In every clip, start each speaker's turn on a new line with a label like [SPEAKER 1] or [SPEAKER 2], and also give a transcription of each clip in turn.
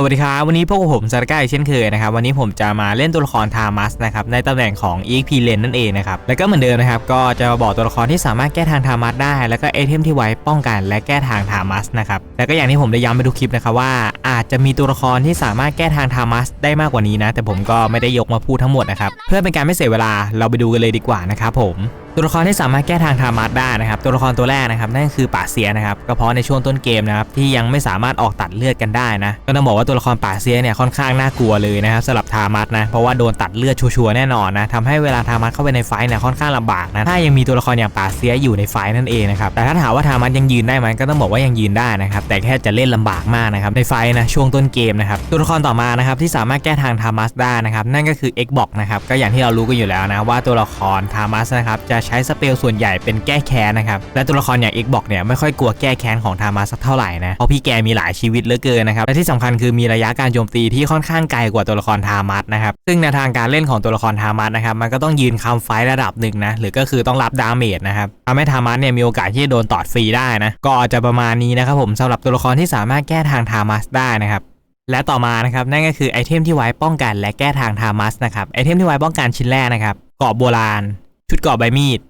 [SPEAKER 1] สวัสดีครับ วันนี้พวกผมซาร์ก้าอีกเช่นเคยนะครับ วันนี้ผมจะมาเล่นตัวละครทามัสนะครับ ในตำแหน่งของ EXP เลนนั่นเองนะครับ แล้วก็เหมือนเดิมนะครับ ก็จะมาบอกตัวละครที่สามารถแก้ทางทามัสได้ แล้วก็ไอเทมที่ไว้ป้องกันและแก้ทางทามัสนะครับ แล้วก็อย่างที่ผมได้ย้ำไปทุกคลิปนะครับว่าอาจจะมีตัวละครที่สามารถแก้ทางทามัสได้มากกว่านี้นะ แต่ผมก็ไม่ได้ยกมาพูดทั้งหมดนะครับ เพื่อเป็นการไม่เสียเวลาเราไปดูกันเลยดีกว่านะครับผม ตัวละครที่สามารถแก้ทางทามัสได้นะครับ ตัวละครตัวแรกนะครับนั่นคือป่าเซียนะครับก็เพราะในช่วงต้นเกมนะครับที่ยังไม่สามารถออกตัดเลือดกันได้นะก็ต้องบอกว่าตัวละครป่าเซียเนี่ยค่อนข้างน่ากลัวเลยนะครับสำหรับทามัสนะเพราะว่าโดนตัดเลือดชัวร์แน่นอนนะทำให้เวลาทามัสเข้าไปในไฟเนี่ยค่อนข้างลำบากนะถ้ายังมีตัวละครอย่างป่าเซียอยู่ในไฟนั่นเองนะครับแต่ถ้าถามว่าทามัสยังยืนได้ไหมก็ต้องบอกว่ายังยืนได้นะครับแต่แค่จะเล่นลำบากมากนะครับในไฟนะช่วงต้นเกมนะครับตัวละครต่อมานะครับที่สามารถแก้ทางทามัสได้นะครับนั่นก็คือ Xbox นะครับก็อย่างที่เรารู้กันอยู่แล้วนะว่าตัวละครทามัสนะครับจะใช้สเปลส่วนใหญ่เป็นแก้แค้นนะครับและตัวละครอย่าง Xbox เนี่ยไม่ค่อยกลัวแก้แค้นของทามัสสักเท่าไหร่นะเพราะพี่แกมีหลายชีวิตเหลือเกินนะครับและที่สำคัญคือมีระยะการโจมตีที่ค่อนข้างไกลกว่าตัวละครทามัสนะครับซึ่งในทางการเล่นของตัวละครทามัสนะครับมันก็ต้องยืนคำไฟระดับหนึ่งนะหรือก็คือต้องรับดาเมจนะครับทำให้ทามัสเนี่ยมีโอกาสที่จะโดนตอดฟรีได้นะก็จะประมาณนี้นะครับผมสำหรับตัวละครที่สามารถแก้ทางทามัสได้นะครับและต่อมานะครับนั่นก็คือไอเทมที่ไว้ป้องกันและแก้ทางทามัสนะครับไอเทมที่ไว้ป้องกันชิ้นแรกนะครับเกาะโบราณ ชุดเกราะใบมีด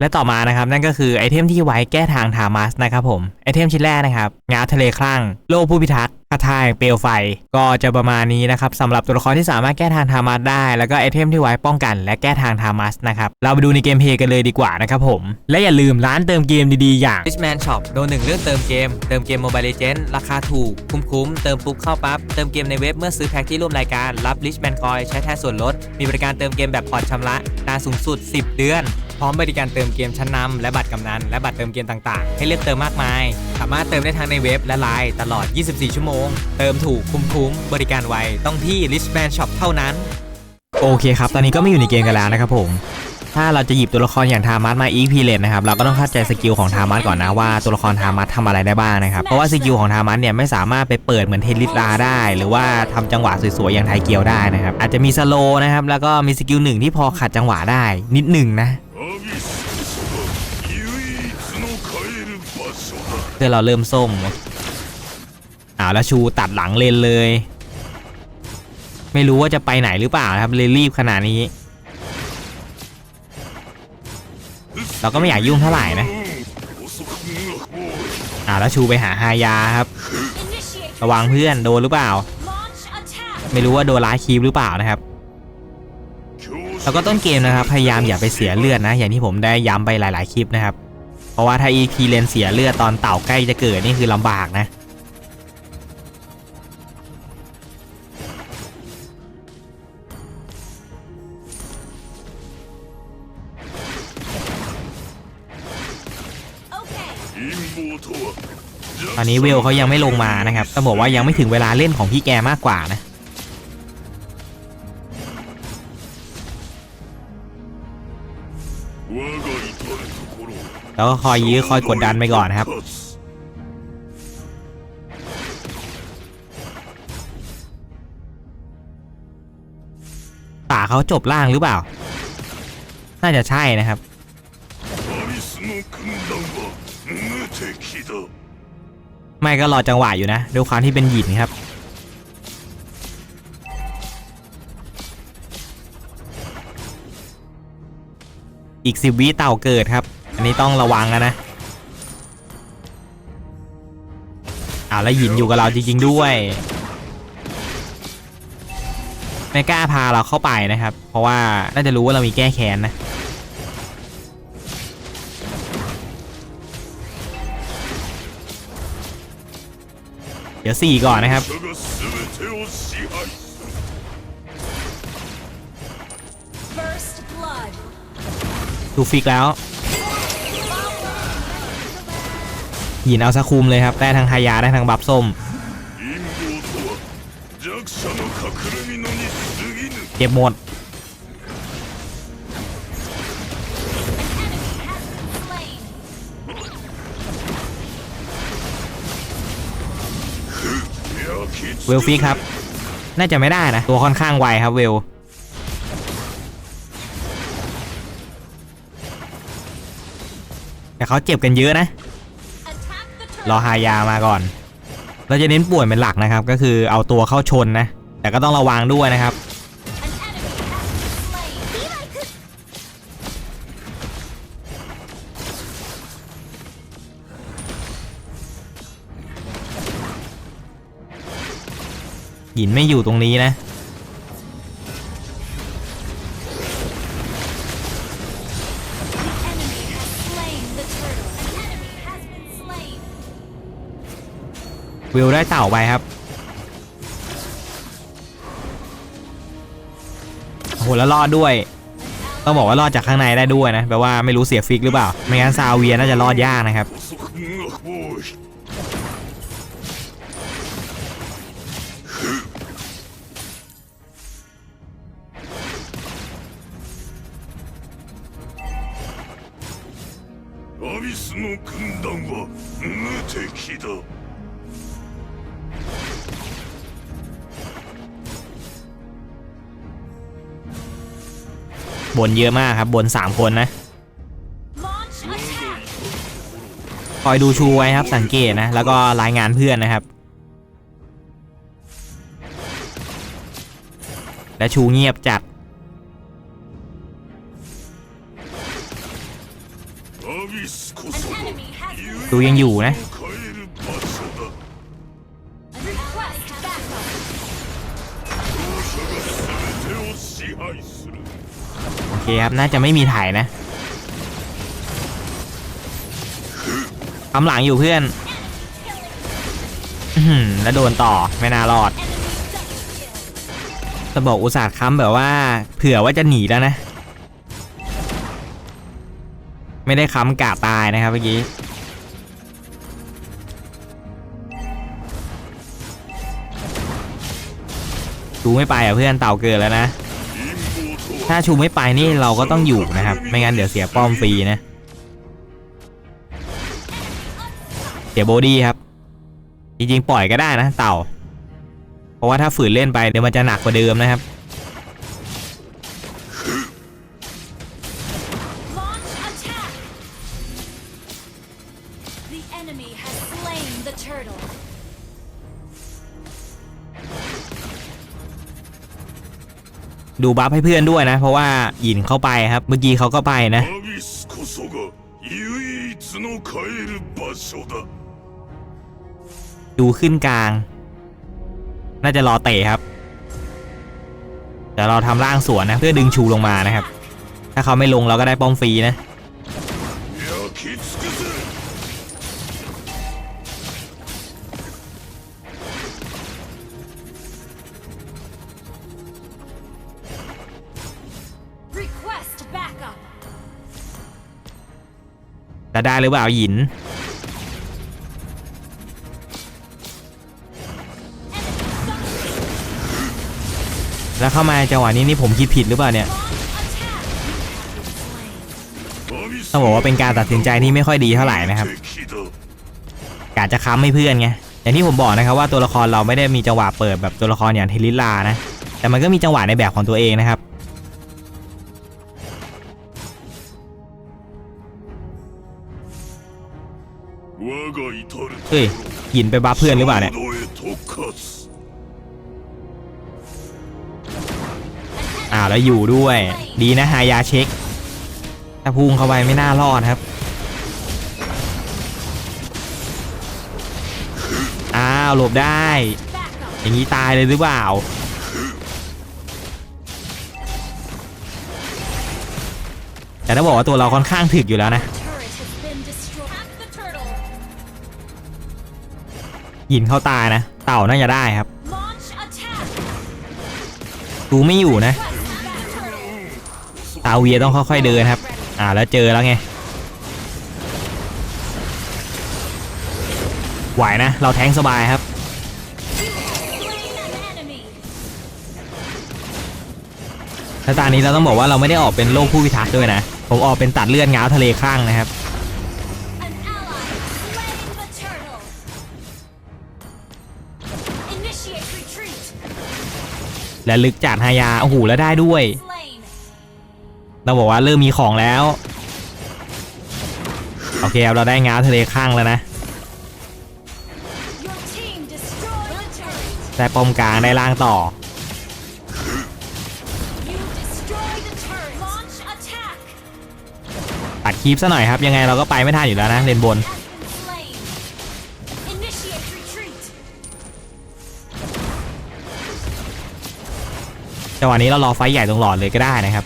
[SPEAKER 1] และต่อมานะครับนั่นก็คือไอเทมที่ไว้แก้ทางทามัสนะครับผมไอเทมชิ้นแรกนะครับงาทะเลคลั่งโล่ผู้พิทักษ์คาถาแห่งเปลวไฟ ก็จะประมาณนี้นะครับสำหรับตัวละครที่สามารถแก้ทางทามัสได้ แล้วก็ไอเทมที่ไว้ป้องกันและแก้ทางทามัสนะครับเราไปดูในเกมเพลย์กันเลยดีกว่านะครับผม และอย่าลืมร้านเติมเกมดีๆ อย่าง Richman Shop โดนหนึ่งเรื่องเติมเกม เติมเกม Mobile Legends ราคาถูก คุ้มๆ เติมปุ๊บเข้าปั๊บเติมเกมในเว็บเมื่อซื้อแพ็คที่ร่วมรายการรับ Richman Coin ใช้แทนส่วนลด มีบริการเติมเกมแบบผ่อนชำระนานสูงสุด 10 เดือน พร้อมบริการเติมเกมชั้นนำและบัตรกำนันและบัตรเติมเกมต่างๆ ให้เลือกเติมมากมาย สามารถเติมได้ทั้งในเว็บและไลน์ตลอด 24 ชั่วโมง เติมถูกคุ้มๆบริการไวต้องที่ Richman Shop เท่านั้น โอเคครับ ตอนนี้ก็ไม่อยู่ในเกมกันแล้วนะครับผมถ้าเราจะหยิบตัวละครอย่างทามัสมาอีกพีเลนนะครับเราก็ต้องเข้าใจสกิลของทามัสก่อนนะว่าตัวละครทามัสทำอะไรได้บ้างนะครับเพราะว่าสกิลของทามัสเนี่ยไม่สามารถไปเปิดเหมือนเทนลิสลาได้ หรือว่าทำจังหวะสวยๆอย่างไทเกียวได้นะครับอาจจะมีสโลนะครับแล้วก็มีสกิลหนึ่งที่พอขัดจังหวะได้นิดหนึ่งนะ เพื่อเราเริ่มส้มอ้าวแล้วชูตัดหลังเลนเลย ไม่รู้ว่าจะไปไหนหรือเปล่าครับเลยรีบขนาดนี้ เราก็ไม่อยากยุ่งเท่าไหร่นะอ่าแล้วชูไปหาฮายาครับ ระวังเพื่อนโดนหรือเปล่า ไม่รู้ว่าโดนร้ายคีบหรือเปล่านะครับแล้วก็ต้นเกมนะครับ พยายามอย่าไปเสียเลือดนะ อย่างที่ผมได้ย้ำไปหลาย ๆ คลิปนะครับ เพราะว่าถ้าอีคีเลนเสียเลือดตอนเต่าใกล้จะเกิดนี่คือลำบากนะตอนนี้เวลเขายังไม่ลงมานะครับต้องบอกว่ายังไม่ถึงเวลาเล่นของพี่แกมากกว่านะ แล้วก็คอยยื้อคอยกดดันไปก่อนนครับตาเขาจบล่างหรือเปล่า น่าจะใช่นะครับไม่ก็รอจังหวะอยู่นะด้วยความที่เป็นหยินครับอีกสิบวิเต่าเกิดครับ นี้ต้องระวังนะเอาแล้วหินอยู่กับเราจริงๆด้วยไม่กล้าพาเราเข้าไปนะครับ เพราะว่าน่าจะรู้ว่าเรามีแก้แค้นนะเดี๋ยวสี่ก่อนนะครับดูฟิกแล้ว หินเอาสักคุมเลยครับได้ทั้งฮายาได้ทั้งบัฟส้มเก็บหมดเวลฟิกครับ น่าจะไม่ได้นะ ตัวค่อนข้างไวครับเวลแต่เขาเจ็บกันเยอะนะ รอฮายามาก่อน เราจะเน้นป่วนเป็นหลักนะครับ ก็คือเอาตัวเข้าชนนะ แต่ก็ต้องระวังด้วยนะครับ หินไม่อยู่ตรงนี้นะ วิวได้เต่าไปครับ โอ้โหแล้วรอดด้วย ต้องบอกว่ารอดจากข้างในได้ด้วยนะ แปลว่าไม่รู้เสียฟิกหรือเปล่า ไม่งั้นซาเวียน่าจะรอดยากนะครับ
[SPEAKER 2] 補足が多い アビスの軍団は無敵だ
[SPEAKER 1] บนเยอะมากครับบน 3 คนนะคอยดูชูไว้ครับสังเกตนะ แล้วก็รายงานเพื่อนนะครับ และชูเงียบจัดดูยังอยู่นะ เคครับ น่าจะไม่มีถ่ายนะคำหลังอยู่เพื่อนแล้วโดนต่อไม่น่ารอดระบอกอุตส่าห์ค้ำแบบว่า เผื่อว่าจะหนีแล้วนะ ไม่ได้ค้ำกะตายนะครับเมื่อกี้ดูไม่ไปอะเพื่อนเต่าเกิดแล้วนะ ถ้าชูไม่ไปนี่เราก็ต้องอยู่นะครับ ไม่งั้นเดี๋ยวเสียป้อมฟรีนะ เสียโบดี้ครับ จริงๆ ปล่อยก็ได้นะเต่า เพราะว่าถ้าฝืนเล่นไปเดี๋ยวมันจะหนักกว่าเดิมนะครับ ดูบัฟให้เพื่อนด้วยนะ เพราะว่าหยินเข้าไปครับ เมื่อกี้เขาก็ไปนะดูขึ้นกลาง น่าจะรอเตะครับ แต่เราทำร่างสวนนะ เพื่อดึงชูลงมานะครับ ถ้าเขาไม่ลงเราก็ได้ป้อมฟรีนะ จะได้หรือเปล่าหยิน แล้วเข้ามาจังหวะนี้นี่ผมคิดผิดหรือเปล่าเนี่ยต้องบอกว่าเป็นการตัดสินใจที่ไม่ค่อยดีเท่าไหร่นะครับการจะค้ำให้เพื่อนไงอย่างที่ผมบอกนะครับว่าตัวละครเราไม่ได้มีจังหวะเปิดแบบตัวละครอย่างเทลิลานะแต่มันก็มีจังหวะในแบบของตัวเองนะครับ เฮ้ยยินไปบ้าเพื่อนหรือเปล่าเนี่ยอ่าวแล้วอยู่ด้วย ดีนะฮายาเช็คถ้าพุ่งเข้าไปไม่น่ารอดครับอ้าวหลบได้ อย่างนี้ตายเลยหรือเปล่าแต่ถ้าบอกว่าตัวเราค่อนข้างถึกอยู่แล้วนะ หยินเข้าตายนะ เต่าน่าจะได้ครับ
[SPEAKER 3] Launch attack.
[SPEAKER 1] ดูไม่อยู่นะ
[SPEAKER 3] Request turtle.
[SPEAKER 1] ตาเวียต้องค่อยๆเดินครับ อ่าแล้วเจอแล้วไง ไหวนะ เราแทงสบายครับ
[SPEAKER 3] Slain an enemy.
[SPEAKER 1] แล้วตอนนี้เราต้องบอกว่าเราไม่ได้ออกเป็นโลกผู้พิทักษ์ด้วยนะ ผมออกเป็นตัดเลือดง้าวทะเลข้างนะครับ และลึกจัดฮายาโอ้โหแล้วได้ด้วย
[SPEAKER 3] Slain.
[SPEAKER 1] เราบอกว่าเริ่มมีของแล้ว โอเคครับเราได้ง้าวทะเลข้างแล้วนะ
[SPEAKER 3] Your team
[SPEAKER 1] ได้ป้อมกลางได้ล่างต่อ
[SPEAKER 3] You destroy the turret. Launch attack.
[SPEAKER 1] ตัดคลิปซะหน่อยครับ ยังไงเราก็ไปไม่ทันอยู่แล้วนะเลนบน จังหวะนี้เรารอไฟใหญ่ตรงหลอดเลยก็ได้นะครับ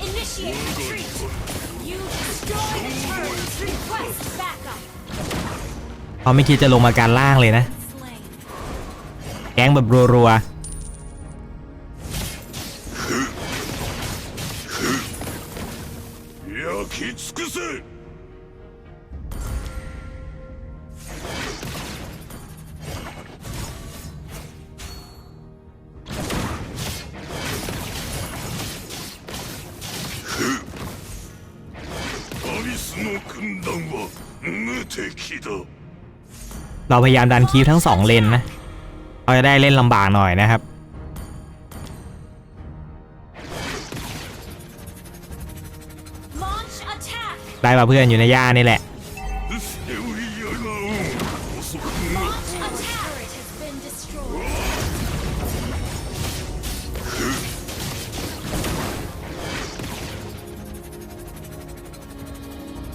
[SPEAKER 1] เขาไม่คิดจะลงมาการล่างเลยนะ แก๊งแบบรัวๆ เราพยายามดันคลิปทั้งสองเลนนะเราจะได้เล่นลำบากหน่อยนะครับ
[SPEAKER 3] Launch attack.
[SPEAKER 1] ได้มาเพื่อนอยู่ในย่านี่แหละ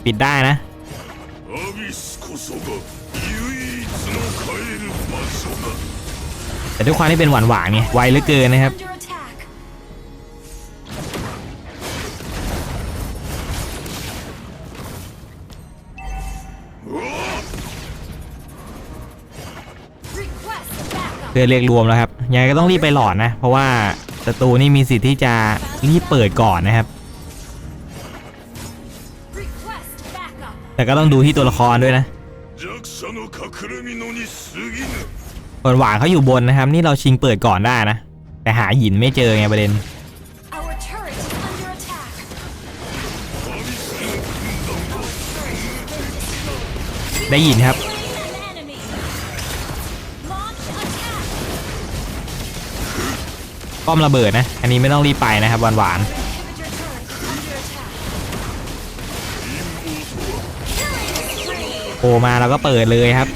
[SPEAKER 1] ปิดได้นะแต่ด้วยความที่เป็นหวานหวานไงไวเหลือเกินนะครับเพื่อเรียกรวมแล้วครับยังไงก็ต้องรีบไปหลอดนะ เพราะว่าศัตรูนี่มีสิทธิ์ที่จะรีบเปิดก่อนนะครับ แต่ก็ต้องดูที่ตัวละครด้วยนะ
[SPEAKER 2] ผล
[SPEAKER 1] หวานเขาอยู่บนนะครับ นี่เราชิงเปิดก่อนได้นะ แต่หาหินไม่เจอไงประเด็นได้หินครับ ป้อมระเบิดนะ อันนี้ไม่ต้องรีบไปนะครับหวานๆ โผล่มาเราก็เปิดเลยครับ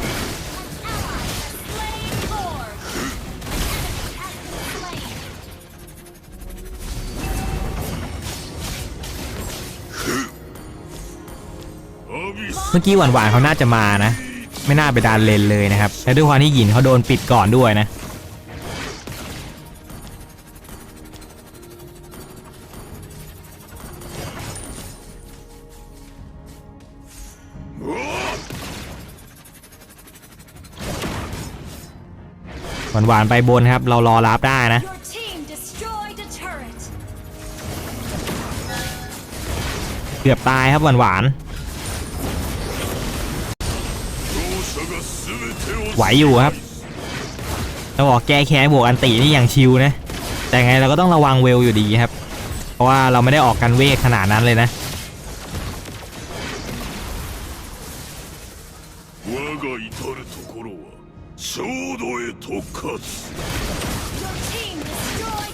[SPEAKER 1] เมื่อกี้หวานๆเขาน่าจะมานะ ไม่น่าไปดานเลนเลยนะครับ และด้วยความที่หยินเขาโดนปิดก่อนด้วยนะ หวานๆไปบนครับ เรารอรับได้นะเกือบตายครับหวานหวานไหวอยู่ครับเราบอกแก้แค้นบวกอันตีนี่อย่างชิวนะ แต่ไงเราก็ต้องระวังเวลอยู่ดีครับ เพราะว่าเราไม่ได้ออกกันเวกขนาดนั้นเลยนะ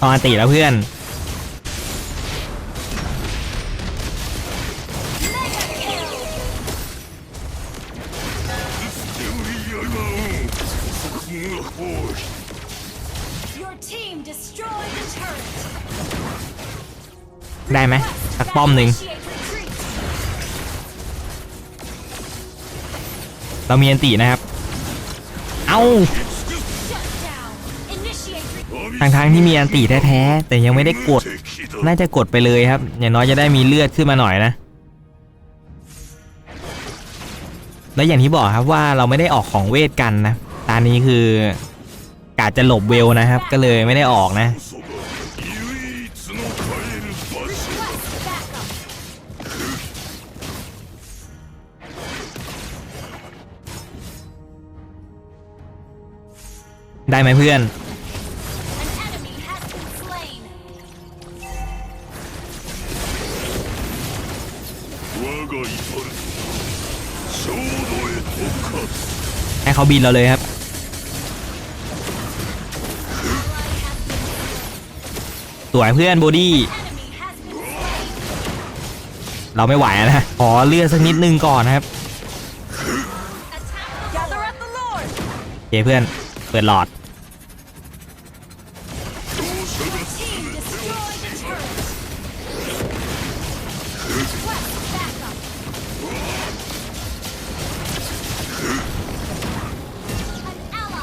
[SPEAKER 1] ตอนตีแล้วเพื่อน ได้ไหมสักป้อมหนึ่งเรามีอันตีนะครับ เอา้า ทางทางที่มีอันตีแท้ๆแต่ยังไม่ได้กด น่าจะกดไปเลยครับ อย่างน้อยจะได้มีเลือดขึ้นมาหน่อยนะ และอย่างที่บอกครับว่าเราไม่ได้ออกของเวทกันนะ ตานี้คือกาจะหลบเวลนะครับ ก็เลยไม่ได้ออกนะได้ไหมเพื่อน ให้เขาบินเราเลยครับ สวยเพื่อนโบดี้
[SPEAKER 3] Enemy has been slain.
[SPEAKER 1] เราไม่ไหวแล้วนะขอเลือดสักนิดนึงก่อนนะครับ
[SPEAKER 3] Attack. Gather at the Lord.
[SPEAKER 1] โอเคเพื่อน เปิดหลอด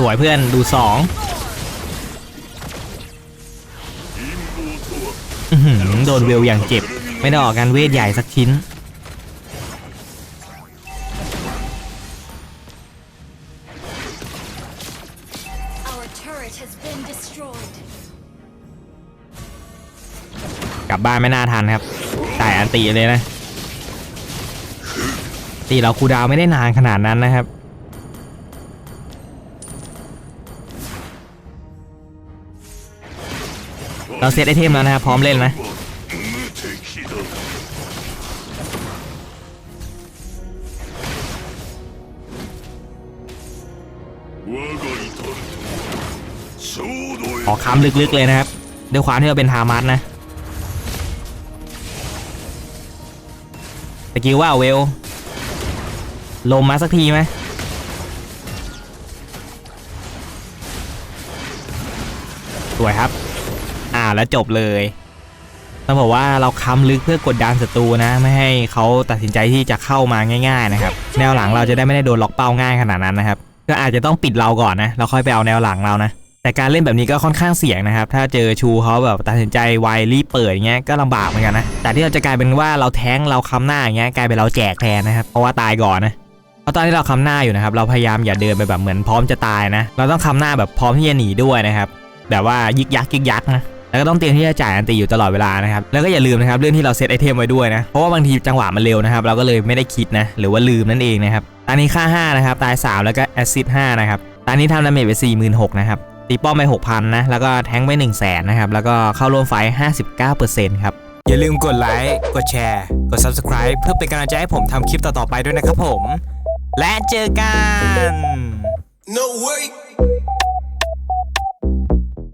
[SPEAKER 1] วยเพื่อนดูสองโดนเวลอย่างเจ็บ ไม่ได้ออกการเวทใหญ่สักชิ้น กลับบ้านไม่น่าทันครับจ่ายอันตีเลยนะ ตีเราคูดาวไม่ได้นานขนาดนั้นนะครับ เราเซตไอเทมแล้วนะครับพร้อมเล่นนะออกค้ำลึกๆเลยนะครับ ด้วยความที่เราเป็นฮามัสนะตะกี้ว่าเวล ลมมาสักทีไหมสวยครับาแล้วจบเลยต้องบอกว่าเราค้ำลึกเพื่อกดดันศัตรูนะ ไม่ให้เขาตัดสินใจที่จะเข้ามาง่ายๆนะครับ แนวหลังเราจะได้ไม่ได้โดนล็อกเป้าง่ายขนาดนั้นนะครับ ก็อาจจะต้องปิดเราก่อนนะ เราค่อยไปเอาแนวหลังเรานะ แต่การเล่นแบบนี้ก็ค่อนข้างเสี่ยงนะครับ ถ้าเจอชูเขาแบบตัดสินใจไวรีบเปิดอย่างเงี้ยก็ลำบากเหมือนกันนะ แต่ที่เราจะกลายเป็นว่าเราแท้งเราค้ำหน้าอย่างเงี้ยกลายเป็นเราแจกแทนนะครับ เพราะว่าตายก่อนนะเพราะตอนที่เราค้ำหน้าอยู่นะครับเราพยายามอย่าเดินไปแบบเหมือนพร้อมจะตายนะ เราต้องค้ำหน้าแบบพร้อมที่จะหนีด้วยนะครับแบบว่ายึกยักยึกยักนะ แล้วก็ต้องเตรียมที่จะจ่ายอันตีอยู่ตลอดเวลานะครับแล้วก็อย่าลืมนะครับเรื่องที่เราเซตไอเทมไว้ด้วยนะเพราะว่าบางทีจังหวะมันเร็วนะครับเราก็เลยไม่ได้คิดนะหรือว่าลืมนั่นเองนะครับตอนนี้ค่า 5 นะครับ ตาย 3 แล้วก็แอซซิด5นะครับตอนนี้ทำดาเมจไป46,000นะครับตีป้อมไป6,000นะแล้วก็แทงค์ไป1 0 0 0 0แสนนะครับแล้วก็เข้าร่วมไฟท์59%ครับอย่าลืมกดไลค์กดแชร์กด Subscribe เพื่อเป็นกำลังใจให้ผมทำคลิปต่อๆไปด้วยนะครับผม และเจอกัน
[SPEAKER 4] No way.